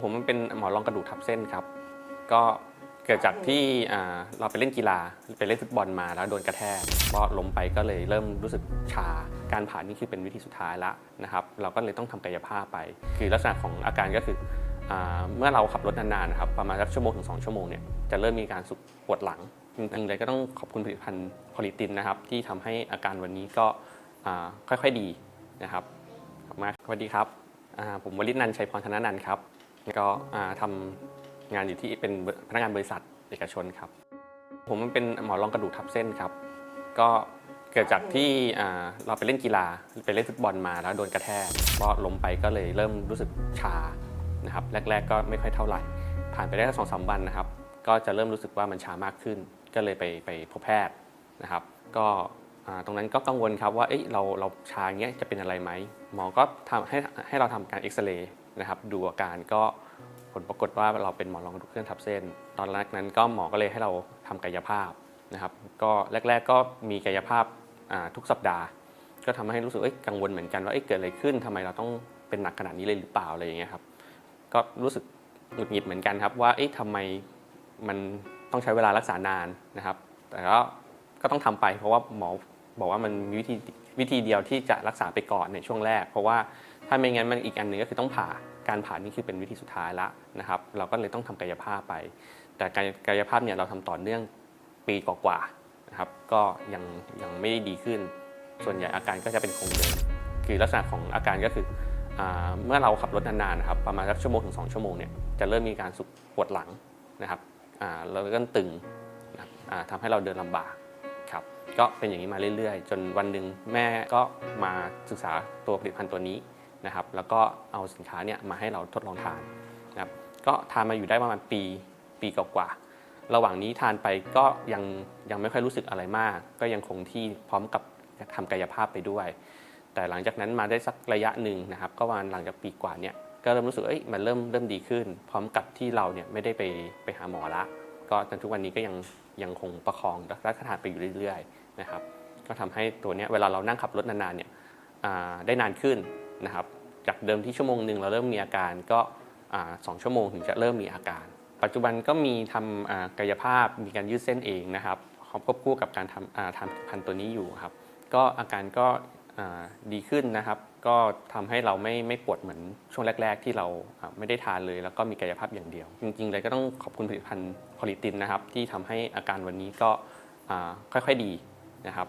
ผมมันเป็นหมอนรองกระดูกทับเส้นครับ ก็เกิดจากที่เราไปเล่นกีฬาไปเล่นฟุตบอลมาแล้วโดนกระแทกก็ล้มไปก็เลยเริ่มรู้สึกชา การผ่านี่คือเป็นวิธีสุดท้ายละนะครับ เราก็เลยต้องทำกายภาพไป คือลักษณะของอาการก็คืออเมื่อเราขับรถนานๆนะครับประมาณสักชั่วโมงถึง2ชั่วโมงเนี่ยจะเริ่มมีการสุกปวดหลังจริงๆเลยก็ต้องขอบคุณผลิตภัณฑ์พอลิตินนะครับ ที่ทำให้อาการวันนี้ก็ค่อยๆดีนะครับขอบมากสวัสดีครับผมวลิตนันทชัยพรธนนันท์ครับ ก็อ่าทำงานอยู่ที่เป็นพนักงานบริษัทเอกชนครับ ผมมันเป็นหมอรองกระดูกทับเส้นครับ ก็เกิดจากที่เราไปเล่นกีฬาไปเล่นฟุตบอลมาแล้วโดนกระแทกก็ล้มไปก็เลยเริ่มรู้สึกชานะครับแรก ๆ ก็ไม่ค่อยเท่าไหร่ ผ่านไปได้สองสามวันนะครับ ก็จะเริ่มรู้สึกว่ามันชามากขึ้น ก็เลยไปไปพบแพทย์นะครับ ก็ตรงนั้นก็กังวลครับว่าเอ้ยเราเราชาอย่างเงี้ยจะเป็นอะไรไหมหมอก็ทำให้ให้เราทำการเอ็กซเรย์ นะครับ ดูอาการก็ผลปรากฏว่าเราเป็นหมอนรองกระดูกเคลื่อนทับเส้น ตอนแรกนั้นก็หมอก็เลยให้เราทำกายภาพนะครับ ก็แรก ๆ ก็มีกายภาพทุกสัปดาห์ ก็ทำให้รู้สึกเอ้ยกังวลเหมือนกันว่าเอ้ยเกิดอะไรขึ้นทำไมเราต้องเป็นหนักขนาดนี้เลยหรือเปล่าอะไรอย่างเงี้ยครับ ก็รู้สึกหงุดหงิดเหมือนกันครับว่าเอ๊ะทำไมมันต้องใช้เวลารักษานานนะครับ แต่ก็ก็ต้องทำไปเพราะว่าหมอบอกว่ามันมีวิธีวิธีเดียวที่จะรักษาไปก่อนในช่วงแรก เพราะว่า ถ้าไม่งั้นมันอีกอันหนึ่งก็คือต้องผ่า การผ่านี่คือเป็นวิธีสุดท้ายละนะครับ เราก็เลยต้องทำกายภาพไป แต่การกายภาพเนี่ยเราทำต่อเนื่องปีกว่าๆนะครับ ก็ยังยังไม่ได้ดีขึ้น ส่วนใหญ่อาการก็จะเป็นคงเดิม คือลักษณะของอาการก็คืออเมื่อเราขับรถนานๆนะครับประมาณสักชั่วโมงถึง2ชั่วโมงเนี่ยจะเริ่มมีการสุกปวดหลังนะครับแล้วก็ตึงนะครับอ่าทำให้เราเดินลำบากครับก็เป็นอย่างนี้มาเรื่อยๆ จนวันหนึ่งแม่ก็มาศึกษาตัวผลิตภัณฑ์ตัวนี้ นะครับ แล้วก็เอาสินค้าเนี่ยมาให้เราทดลองทานนะครับ ก็ทานมาอยู่ได้ประมาณปีปีกว่าๆระหว่างนี้ทานไปก็ยังยังไม่ค่อยรู้สึกอะไรมาก ก็ยังคงที่พร้อมกับทำกายภาพไปด้วย แต่หลังจากนั้นมาได้สักระยะหนึ่งนะครับ ก็ประมาณหลังจากปีกว่าเนี่ยก็เริ่มรู้สึกเอ้ยมันเริ่มเริ่มดีขึ้น พร้อมกับที่เราเนี่ยไม่ได้ไปไปหาหมอละ ก็จนทุกวันนี้ก็ยังยังคงประคองรักษาทานไปอยู่เรื่อยๆนะครับ ก็ทำให้ตัวเนี้ยเวลาเรานั่งขับรถนานๆเนี่ยได้นานขึ้นนะครับ จากเดิมที่ชั่วโมงหนึ่งเราเริ่มมีอาการก็สองชั่วโมงถึงจะเริ่มมีอาการ ปัจจุบันก็มีทำกายภาพมีการยืดเส้นเองนะครับควบคู่กับการทำทำผลิตภัณฑ์ตัวนี้อยู่ครับ ก็อาการก็ดีขึ้นนะครับ ก็ทำให้เราไม่ไม่ปวดเหมือนช่วงแรก ๆ ที่เราไม่ได้ทานเลย แล้วก็มีกายภาพอย่างเดียว จริงๆเลยก็ต้องขอบคุณผลิตภัณฑ์พอลิตินนะครับ ที่ทำให้อาการวันนี้ก็ค่อยๆดีนะครับ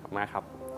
ขอบคุณมากครับ